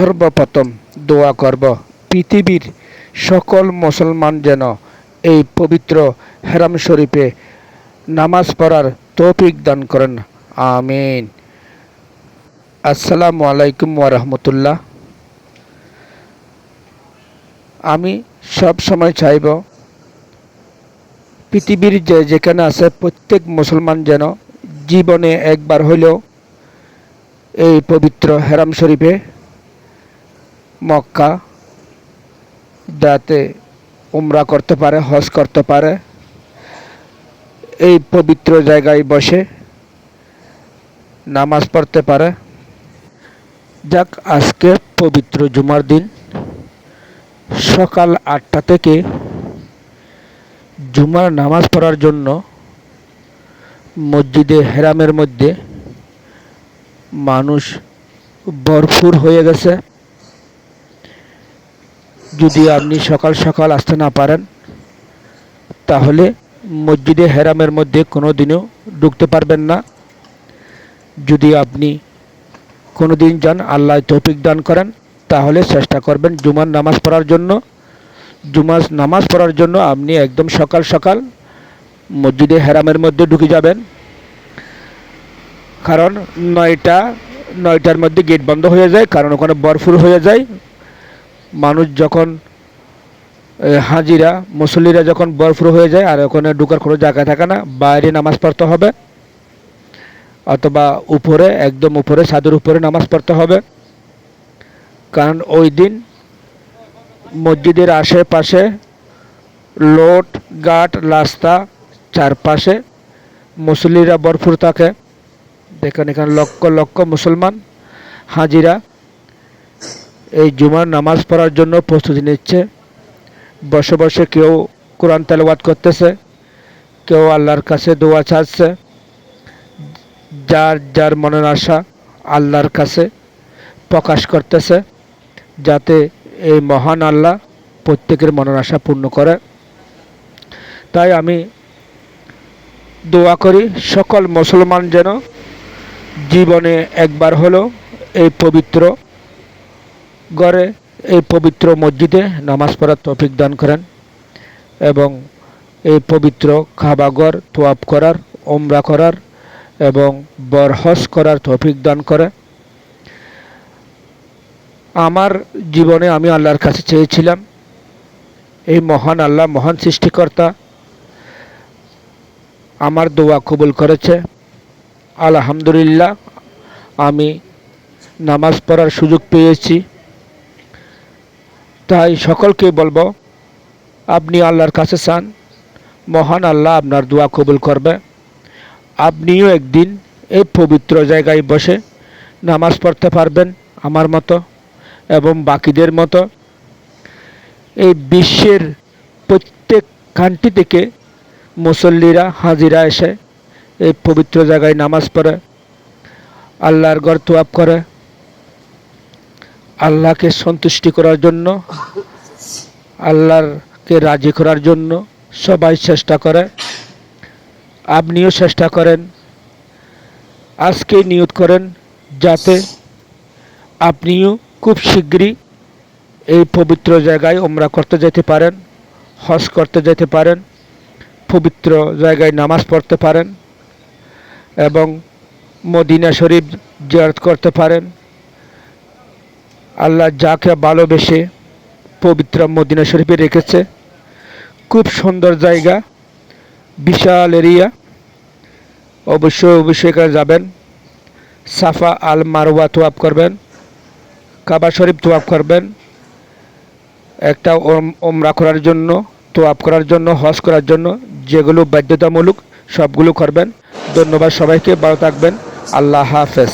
সর্বপ্রথম দোয়া করব, পৃথিবীর সকল মুসলমান যেন এই পবিত্র হেরাম শরীফে নামাজ পড়ার তৌফিক দান করেন, আমিন। আসসালামু আলাইকুম ওয়া রাহমাতুল্লাহ। আমি সব সময় চাইব, পৃথিবীর যে যেখানে আছে প্রত্যেক মুসলমান যেন জীবনে একবার হলেও এই পবিত্র হেরাম শরীফে মক্কা, যাতে উমরা করতে পারে, হজ করতে পারে, এই পবিত্র জায়গায় বসে নামাজ পড়তে পারে। যাক, আজকে পবিত্র জুমার দিন। সকাল আটটা থেকে জুমার নামাজ পড়ার জন্য মসজিদে হেরামের মধ্যে মানুষ ভরপুর হয়ে গেছে। যদি আপনি সকাল সকাল আসতে না পারেন, তাহলে মসজিদে হেরামের মধ্যে কোনো দিনও ঢুকতে পারবেন না। যদি আপনি কোনো দিন যান আল্লাহ তৌফিক দান করেন, তাহলে চেষ্টা করবেন জুমার নামাজ পড়ার জন্য। জুমার নামাজ পড়ার জন্য আপনি একদম সকাল সকাল মসজিদে হেরামের মধ্যে ঢুকে যাবেন। কারণ নয়টা, নয়টার মধ্যে গেট বন্ধ হয়ে যায়, কারণ ওখানে বরফুর হয়ে যায়। মানুষ যখন হাজিরা, মুসল্লিরা যখন বরফুর হয়ে যায়, আর ওখানে ঢুকার কোনো জায়গা থাকে না, বাইরে নামাজ পড়তে হবে, অথবা উপরে, একদম উপরে সাদুর উপরে নামাজ পড়তে হবে। কারণ ওই দিন মসজিদের আশেপাশে লোট, গাট, রাস্তা চারপাশে মুসল্লিরা বরফুর থাকে। দেখেন এখানে লক্ষ লক্ষ মুসলমান হাজিরা। এই জুমার নামাজ পড়ার জন্য প্রস্তুতি নিচ্ছে। বসে বসে কেউ কোরআন তেলাওয়াত করতেছে, কেউ আল্লাহর কাছে দোয়া চাচ্ছে। যার যার মনের আশা আল্লাহর কাছে প্রকাশ করতেছে, যাতে এই মহান আল্লাহ প্রত্যেকের মনের আশা পূর্ণ করে। তাই আমি দোয়া করি, সকল মুসলমান যেন জীবনে একবার হলো এই পবিত্র গড়ে এই পবিত্র মসজিদে নামাজ পড়ার তৌফিক দান করেন এবং এই পবিত্র খাবাগর তোয়াব করার ওমরা করার এবং বরহস করার তৌফিক দান করে। আমার জীবনে আমি আল্লাহর কাছে চেয়েছিলাম, এই মহান আল্লাহ, মহান সৃষ্টিকর্তা আমার দোয়া কবুল করেছে। আলহামদুলিল্লাহ, আমি নামাজ পড়ার সুযোগ পেয়েছি। তাই সকলকে বলব, আপনি আল্লাহর কাছে চান, মহান আল্লাহ আপনার দোয়া কবুল করবে। আপনিও একদিন এই পবিত্র জায়গায় বসে নামাজ পড়তে পারবেন আমার মতো এবং বাকিদের মতো। এই বিশ্বের প্রত্যেক কান্ট্রি থেকে মুসল্লিরা, হাজিরা এসে এই পবিত্র জায়গায় নামাজ পড়ে, আল্লাহর গড় তোয়াব করে, আল্লাহকে সন্তুষ্টি করার জন্য আল্লাহরকে রাজি করার জন্য সবাই চেষ্টা করে। আপনিও চেষ্টা করেন। আজকে নিয়ত করেন যাতে আপনিও খুব শীঘ্রই এই পবিত্র জায়গায় ওমরা করতে যেতে পারেন, হজ করতে যেতে পারেন, পবিত্র জায়গায় নামাজ পড়তে পারেন এবং মদিনা শরীফ জিয়ারত করতে পারেন। আল্লাহ যাকে ভালোবেসে পবিত্র মদিনা শরীফে রেখেছে। খুব সুন্দর জায়গা, বিশাল এরিয়া। অবশ্যই অবশ্যই এখানে যাবেন। সাফা আল মারওয়া তোয়াব করবেন, কাবা শরীফ তোয়াব করবেন, একটা ওম- ওমরা করার জন্য, তোয়াব করার জন্য, হজ করার জন্য যেগুলো বাধ্যতামূলক সবগুলো করবেন। ধন্যবাদ সবাইকে, ভালো থাকবেন। আল্লাহ হাফেজ।